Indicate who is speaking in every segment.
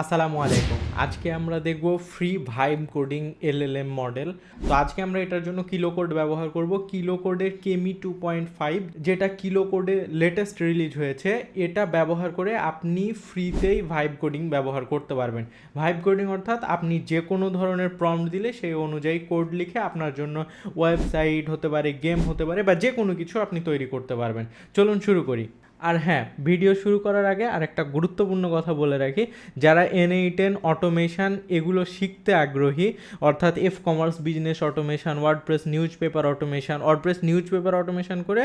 Speaker 1: আসসালামু আলাইকুম। আজকে আমরা দেখব free vibe coding LLM model তো আজকে আমরা এটার জন্য কিলো কোড ব্যবহার করব। কিলো কোডের কেমি টু পয়েন্ট ফাইভ যেটা কিলো কোডে লেটেস্ট রিলিজ হয়েছে, এটা ব্যবহার করে আপনি ফ্রিতেই ভাইব কোডিং ব্যবহার করতে পারবেন। ভাইব কোডিং অর্থাৎ আপনি যে কোনো ধরনের প্রম্পট দিলে সেই অনুযায়ী কোড লিখে আপনার জন্য ওয়েবসাইট হতে পারে গেম হতে পারে বা যে কোনো কিছু আপনি তৈরি করতে পারবেন। চলুন শুরু করি। আর হ্যাঁ ভিডিও শুরু করার আগে আর একটা গুরুত্বপূর্ণ কথা বলে রাখি, যারা এনএই টেন অটোমেশান এগুলো শিখতে আগ্রহী, অর্থাৎ F commerce business automation WordPress news paper automation WordPress news paper automation করে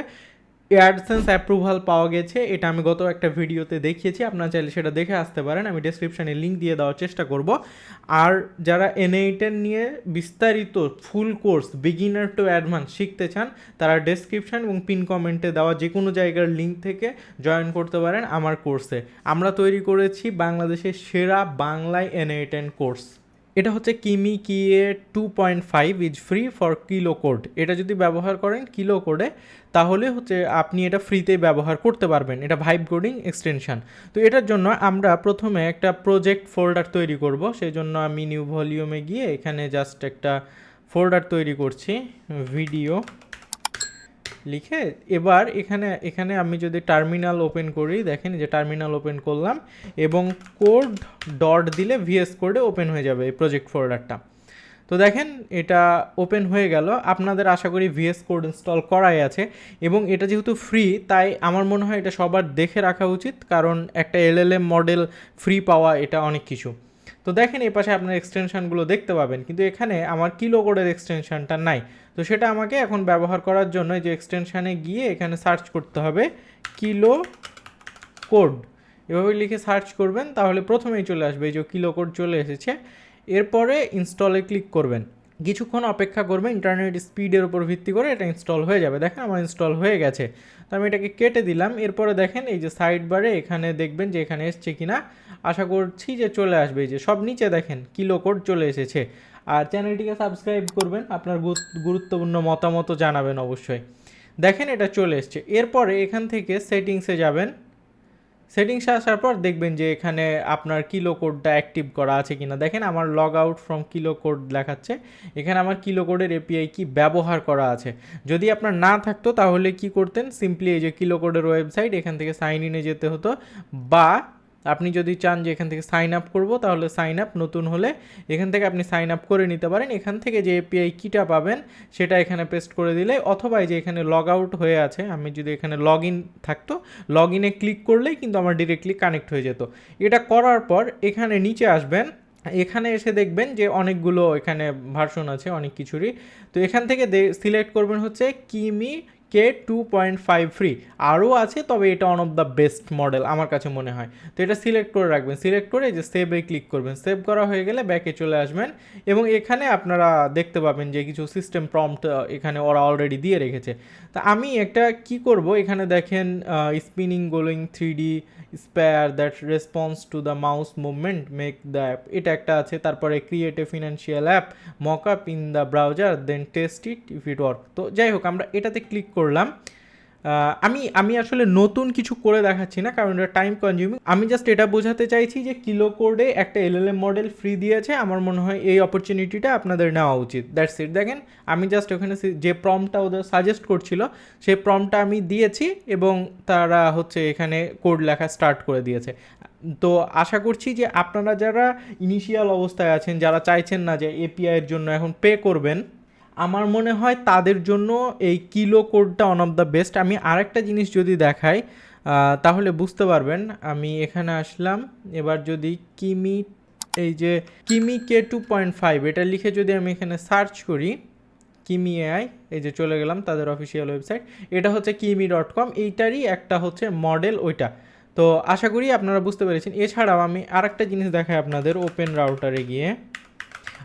Speaker 1: অ্যাডসেন্স অ্যাপ্রুভাল পাওয়া গেছে, এটা আমি গত একটা ভিডিওতে দেখিয়েছি, আপনারা চাইলে সেটা দেখে আসতে পারেন, আমি ডেসক্রিপশানে লিঙ্ক দিয়ে দেওয়ার চেষ্টা করব। আর যারা এনএইটেন নিয়ে বিস্তারিত full course beginner to advance শিখতে চান, তারা ডেসক্রিপশান এবং পিন কমেন্টে দেওয়া যে কোনো জায়গার লিঙ্ক থেকে জয়েন করতে পারেন আমার কোর্সে আমরা তৈরি করেছি বাংলাদেশের সেরা বাংলায় এনএইটেন কোর্স এটা হচ্ছে Kimi K two point five is free for Kilo Code এটা যদি ব্যবহার করেন কিলো কোডে তাহলে হচ্ছে আপনি এটা ফ্রিতে ব্যবহার করতে পারবেন। এটা ভাইব কোডিং এক্সটেনশান তো এটার জন্য আমরা প্রথমে একটা প্রজেক্ট ফোল্ডার তৈরি করব। সেই জন্য আমি নিউ ভলিউমে গিয়ে এখানে জাস্ট একটা ফোল্ডার তৈরি করছি ভিডিও লিখে এবার এখানে এখানে আমি যদি টার্মিনাল ওপেন করি, দেখেন যে টার্মিনাল ওপেন করলাম এবং কোড ডট দিলে ভিএস কোডে ওপেন হয়ে যাবে এই প্রজেক্ট ফোল্ডারটা তো দেখেন এটা ওপেন হয়ে গেল। আপনাদের আশা করি ভিএস কোড ইনস্টল করাই আছে এবং এটা যেহেতু ফ্রি তাই আমার মনে হয় এটা সবার দেখে রাখা উচিত, কারণ একটা এলএলএম মডেল ফ্রি পাওয়া এটা অনেক কিছু। তো দেখেন এই পাশে আপনার এক্সটেনশানগুলো দেখতে পাবেন, কিন্তু এখানে আমার কিলো কোডের এক্সটেনশানটা নাই। তো সেটা আমাকে এখন ব্যবহার করার জন্য যে এক্সটেনশানে গিয়ে এখানে সার্চ করতে হবে কিলো কোড এভাবে লিখে সার্চ করবেন, তাহলে প্রথমেই চলে আসবে, এই যে কিলো কোড চলে এসেছে। এরপরে ইনস্টলে ক্লিক করবেন। কিছুক্ষণ অপেক্ষা করবেন ইন্টারনেট স্পিডের উপর ভিত্তি করে এটা ইনস্টল হয়ে যাবে। দেখেন আমার ইনস্টল হয়ে গেছে। তো আমি এটাকে কেটে দিলাম। এরপরে দেখেন এই যে সাইড বারে এখানে দেখবেন যে এখানে এসছে কিনা। আশা করছি যে চলে আসবে। এই যে সব নিচে দেখেন কিলো কোড চলে এসেছে। আর চ্যানেলটিকে সাবস্ক্রাইব করবেন। আপনার গুরুত্বপূর্ণ মতামতও জানাবেন অবশ্যই। দেখেন এটা চলে এসছে। এরপরে এখান থেকে সেটিংসে যাবেন। সেটিংসে আসার পর দেখবেন যে এখানে আপনার কিলো কোডটা অ্যাক্টিভ করা আছে কি না দেখেন আমার log out from Kilo Code দেখাচ্ছে। এখানে আমার কিলো কোডের এপিআই কি ব্যবহার করা আছে। যদি আপনার না থাকতো, তাহলে কি করতেন? সিম্পলি এই যে কিলো কোডের ওয়েবসাইট এখান থেকে সাইন ইনে যেতে হতো। বা আপনি যদি চান যে এখান থেকে সাইন আপ করব, তাহলে সাইন আপ নতুন হলে এখান থেকে আপনি সাইন আপ করে নিতে পারেন। এখান থেকে যে এপিআই কিটা পাবেন, সেটা এখানে পেস্ট করে দিলে অথবা যে এখানে লগ আউট হয়ে আছে, আমি যদি এখানে লগ ইন থাকতো লগ ইনে ক্লিক করলেই কিন্তু আমার ডিরেক্টলি কানেক্ট হয়ে যেত। এটা করার পর এখানে নিচে আসবেন, এখানে এসে দেখবেন যে অনেকগুলো এখানে ভার্সন আছে অনেক কিছুরই। তো এখান থেকে সিলেক্ট করবেন হচ্ছে Kimi K two point five free আরও আছে, তবে এটা one of the best model আমার কাছে মনে হয়। তো এটা সিলেক্ট করে রাখবেন। সিলেক্ট করে যে সেভে ক্লিক করবেন। সেভ করা হয়ে গেলে ব্যাকে চলে আসবেন এবং এখানে আপনারা দেখতে পাবেন যে কিছু সিস্টেম প্রম্পট এখানে ওরা অলরেডি দিয়ে রেখেছে। তা আমি একটা কি করব? এখানে দেখেন spinning glowing three D sphere that response to the mouse movement make the app এটা একটা আছে, তারপরে create a financial app mock up in the browser then test it if it work তো যাই হোক, আমরা এটাতে ক্লিক করলাম। আমি আমি আসলে নতুন কিছু করে দেখাচ্ছি না, কারণ এটা টাইম কনজিউমিং আমি জাস্ট এটা বোঝাতে চাইছি যে কিলো কোডে একটা এলএলএম মডেল ফ্রি দিয়েছে, আমার মনে হয় এই অপরচুনিটিটা আপনাদের নেওয়া উচিত। দ্যাটস ইট দেখেন, আমি জাস্ট ওখানে যে প্রমটা ওদের সাজেস্ট করছিল, সেই প্রমটা আমি দিয়েছি এবং তারা হচ্ছে এখানে কোড লেখা স্টার্ট করে দিয়েছে। তো আশা করছি যে আপনারা যারা ইনিশিয়াল অবস্থায় আছেন, যারা চাইছেন না যে এপিআইয়ের জন্য এখন পে করবেন আমার মনে হয় তাদের জন্য এই কিলো কোডটা ওয়ান অফ দ্য বেস্ট আমি আরেকটা জিনিস যদি দেখাই তাহলে বুঝতে পারবেন। আমি এখানে আসলাম। এবার যদি কিমি, এই যে কিমি কে টু পয়েন্ট ফাইভ এটা লিখে যদি আমি এখানে সার্চ করি, কিমি এআই এই যে চলে গেলাম তাদের অফিসিয়াল ওয়েবসাইট এটা হচ্ছে কিমি ডট কম এইটারই একটা হচ্ছে মডেল ওইটা। তো আশা করি আপনারা বুঝতে পেরেছেন। এছাড়াও আমি আরেকটা জিনিস দেখাই আপনাদের ওপেন রাউটারে গিয়ে।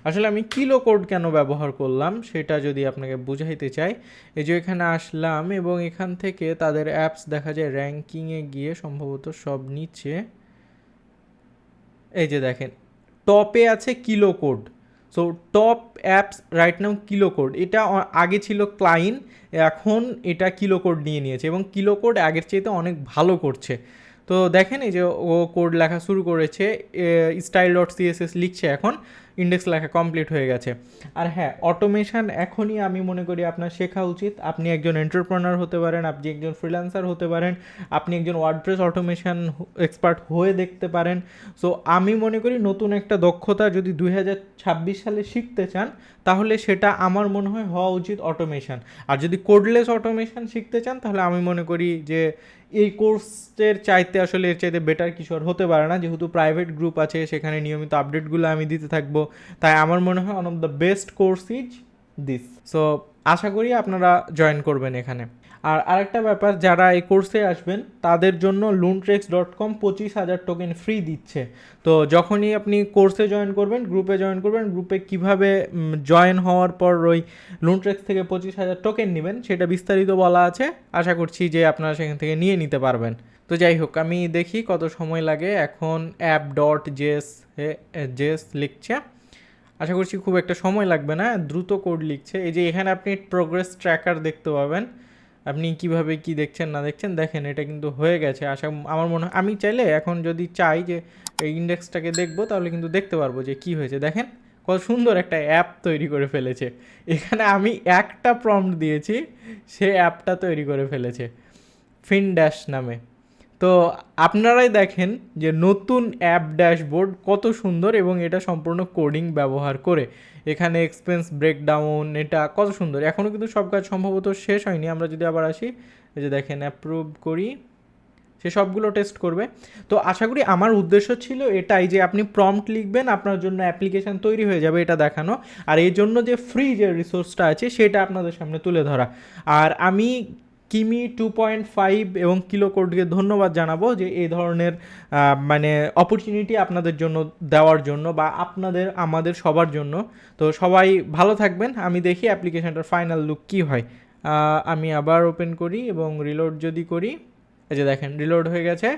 Speaker 1: আসলে আমি কিলো কোড কেন ব্যবহার করলাম সেটা যদি আপনাকে বুঝাইতে চাই, এই যে এখানে আসলাম এবং এখান থেকে তাদের অ্যাপস দেখা যায় র্যাঙ্কিংয়ে গিয়ে সম্ভবত সব নিচে এই যে দেখেন টপে আছে Kilo Code. So top apps right now Kilo Code. এটা আগে ছিল ক্লাইন এখন এটা কিলো কোড নিয়ে নিয়েছে এবং কিলো কোড আগের চাইতে অনেক ভালো করছে। তো দেখেন এই যে ও কোড লেখা শুরু করেছে স্টাইল ডট সিএসএস লিখছে এখন। ইন্ডেক্স লেখা কমপ্লিট হয়ে গেছে। আর হ্যাঁ অটোমেশান এখনই আমি মনে করি আপনার শেখা উচিত। আপনি একজন এন্টারপ্রেনার হতে পারেন, আপনি একজন ফ্রিল্যান্সার হতে পারেন, আপনি একজন ওয়ার্ডপ্রেস অটোমেশন এক্সপার্ট হয়ে দেখতে পারেন। সো আমি মনে করি নতুন একটা দক্ষতা যদি দু হাজার ছাব্বিশ সালে শিখতে চান, তাহলে সেটা আমার মনে হয় হওয়া উচিত অটোমেশান আর যদি কোডলেস অটোমেশান শিখতে চান, তাহলে আমি মনে করি যে এই কোর্সের চাইতে আসলে এর চাইতে বেটার কিছু আর হতে পারে না। যেহেতু প্রাইভেট গ্রুপ আছে, সেখানে নিয়মিত আপডেটগুলো আমি দিতে থাকব। তাই আমার মনে হয় one of the best course is this so আশা করি আপনারা জয়েন করবেন এখানে। আর আরেকটা ব্যাপার, যারা এই কোর্সে আসবেন, তাদের জন্য লুনট্রেক্স ডট কম পঁচিশ হাজার টোকেন ফ্রি দিচ্ছে। তো যখনই আপনি কোর্সে জয়েন করবেন গ্রুপে জয়েন করবেন গ্রুপে কীভাবে জয়েন হওয়ার পর ওই লুনট্রেক্স থেকে পঁচিশ হাজার টোকেন নেবেন, সেটা বিস্তারিত বলা আছে। আশা করছি যে আপনারা সেখান থেকে নিয়ে নিতে পারবেন। তো যাই হোক, আমি দেখি কত সময় লাগে। এখন অ্যাপ ডট জেস জেস লিখছে। আশা করছি খুব একটা সময় লাগবে না, দ্রুত কোড লিখছে। এই যে এখানে আপনি প্রোগ্রেস ট্র্যাকার দেখতে পাবেন। আপনি কীভাবে কি দেখছেন, না দেখছেন, দেখেন, এটা কিন্তু হয়ে গেছে। আশা, আমার মনে হয়, আমি চাইলে এখন যদি চাই যে এই ইন্ডেক্সটাকে দেখব, তাহলে কিন্তু দেখতে পারব যে কি হয়েছে। দেখেন, কত সুন্দর একটা অ্যাপ তৈরি করে ফেলেছে। এখানে আমি একটা প্রম্পট দিয়েছি, সে অ্যাপটা তৈরি করে ফেলেছে। ফিন ড্যাশ নামে। তো আপনারাই দেখেন যে নতুন অ্যাপ ড্যাশবোর্ড কত সুন্দর এবং এটা সম্পূর্ণ কোডিং ব্যবহার করে। এখানে এক্সপেন্স ব্রেকডাউন এটা কত সুন্দর। এখনও কিন্তু সব কাজ সম্ভবত শেষ হয়নি। আমরা যদি আবার আসি, এই যে দেখেন অ্যাপ্রুভ করি, সে সবগুলো টেস্ট করবে। তো আশা করি আমার উদ্দেশ্য ছিল এটাই যে আপনি প্রম্পট লিখবেন, আপনার জন্য অ্যাপ্লিকেশান তৈরি হয়ে যাবে এটা দেখানো। আর এই জন্য যে ফ্রি যে রিসোর্সটা আছে, সেটা আপনাদের সামনে তুলে ধরা। আর আমি কিমি টু পয়েন্ট ফাইভ এবং কিলো কোডকে ধন্যবাদ জানাব যে এই ধরনের মানে অপরচুনিটি আপনাদের জন্য দেওয়ার জন্য বা আপনাদের, আমাদের সবার জন্য। তো সবাই ভালো থাকবেন। আমি দেখি অ্যাপ্লিকেশানটার ফাইনাল লুক কী হয়। আমি আবার ওপেন করি এবং রিলোড যদি করি, এই যে দেখেন, রিলোড হয়ে গেছে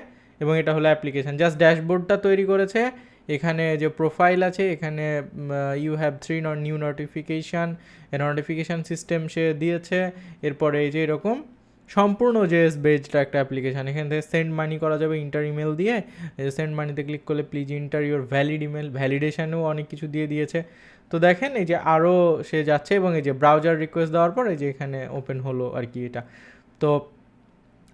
Speaker 1: এবং এটা হলো অ্যাপ্লিকেশান। জাস্ট ড্যাশবোর্ডটা তৈরি করেছে। এখানে যে প্রোফাইল আছে, এখানে you have three new notification notification system সে দিয়েছে। এরপরে এই যে এরকম সম্পূর্ণ জেএস বেজড একটা অ্যাপ্লিকেশান এখান থেকে সেন্ড মানি করা যাবে ইন্টার ইমেল দিয়ে। সেন্ড মানিতে ক্লিক করলে please enter your valid email ভ্যালিডেশানেও অনেক কিছু দিয়ে দিয়েছে। তো দেখেন এই যে আরও সে যাচ্ছে এবং এই যে ব্রাউজার রিকোয়েস্ট দেওয়ার পর এই যে এখানে ওপেন হলো আর কি এটা। তো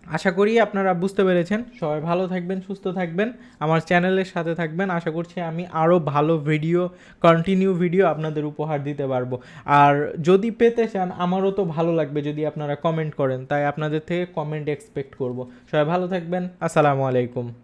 Speaker 1: আশা করি আপনারা বুঝতে পেরেছেন। সবাই ভালো থাকবেন, সুস্থ থাকবেন। আমার চ্যানেলের সাথে থাকবেন। আশা করছি আমি আরও ভালো ভিডিও কন্টিনিউ ভিডিও আপনাদের উপহার দিতে পারব। আর যদি পেতে চান, আমারও তো ভালো লাগবে যদি আপনারা কমেন্ট করেন। তাই আপনাদের থেকে কমেন্ট এক্সপেক্ট করব। সবাই ভালো থাকবেন। আসসালামু আলাইকুম।